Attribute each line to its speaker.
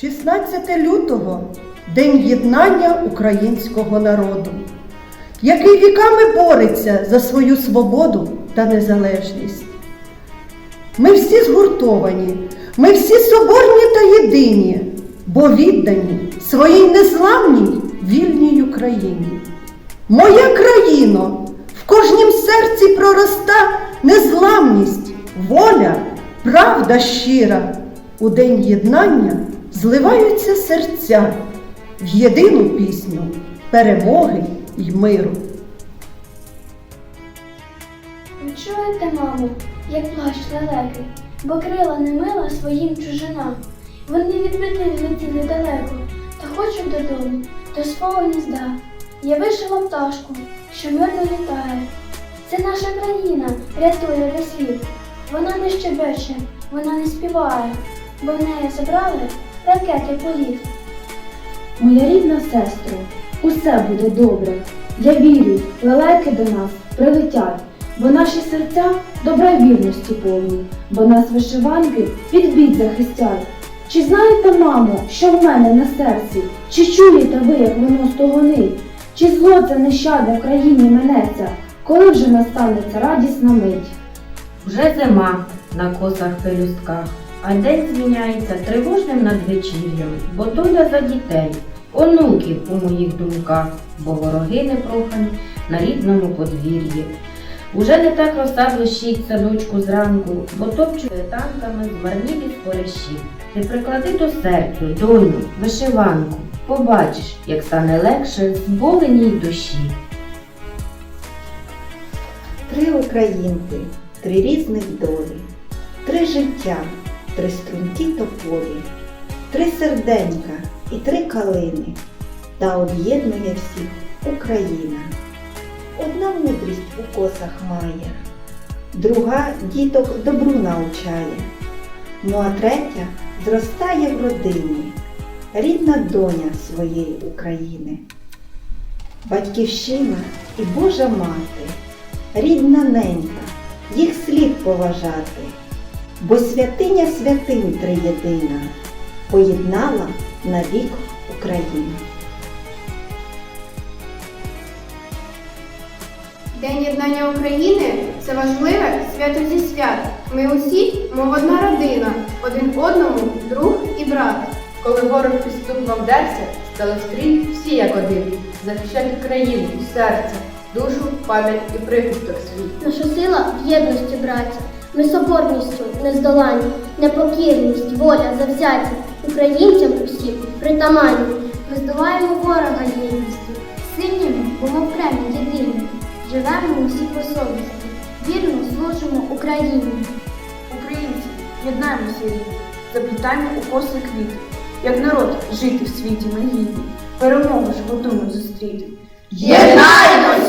Speaker 1: 16 лютого День єднання українського народу, який віками бореться за свою свободу та незалежність. Ми всі згуртовані, ми всі соборні та єдині, бо віддані своїй незламній вільній Україні. Моя країно, в кожнім серці пророста незламність, воля, правда щира. У день єднання зливаються серця в єдину пісню перемоги й миру.
Speaker 2: Ви чуєте, мамо, як плач лелеки, бо крила не мила своїм чужинам. Вони відбити летіли далеко, та хочуть додому, до свого гнізда. Я вишила пташку, що мирно літає. Це наша країна рятує весь світ. Вона не щебече, вона не співає, бо в неї забрали ракети політ.
Speaker 3: Моя рідна сестро, усе буде добре. Я вірю, лелеки до нас прилетять, бо наші серця добра вірності повні, бо нас вишиванки від бід захистять. Чи знаєте, мамо, що в мене на серці? Чи чуєте ви, як воно стогонить? Чи зло це нещадя в країні минеться, коли вже настанеться радісна мить?
Speaker 4: Вже зима на косах пелюстках, а день зміняється тривожним надвечір'ям, бо доля за дітей, онуків у моїх думках, бо вороги непрохані на рідному подвір'ї. Уже не так роса блищить садочку зранку, бо топчує танками змарнілі спориші. Ти приклади до серцю, доню, вишиванку, побачиш, як стане легше зболеній душі.
Speaker 5: Три українки, три різних долі, три життя, три струнки тополі, три серденька і три калини, та об'єднує всіх Україна. Одна мудрість у косах має, друга діток добру навчає, ну а третя зростає в родині, рідна доня своєї України. Батьківщина і Божа мати рідна ненька, їх слід поважати, бо святиня святинь триєдина поєднала навік Україну.
Speaker 6: День єднання України це важливе свято зі свят. Ми усі, мов одна родина, один одному друг і брат.
Speaker 7: Коли ворог підступно вдерся, стали стрій всі як один, захищати країну, серце, душу, пам'ять і прихисток свій.
Speaker 2: Наша сила в єдності, браття. Ми соборністю нездоланні, непокірність, воля, завзяття. Українцям усім притаманні. Ми здолаємо ворога єдності. Сильними, бо ми окремі єдині. Живемо усі по совісті. Вірно служимо Україні.
Speaker 8: Українці, єднаємося рідні, заплітаємо у коси квіти, як народ жити в світі ми гідні, перемогу ж готуємо зустріти.
Speaker 1: Єднаймось!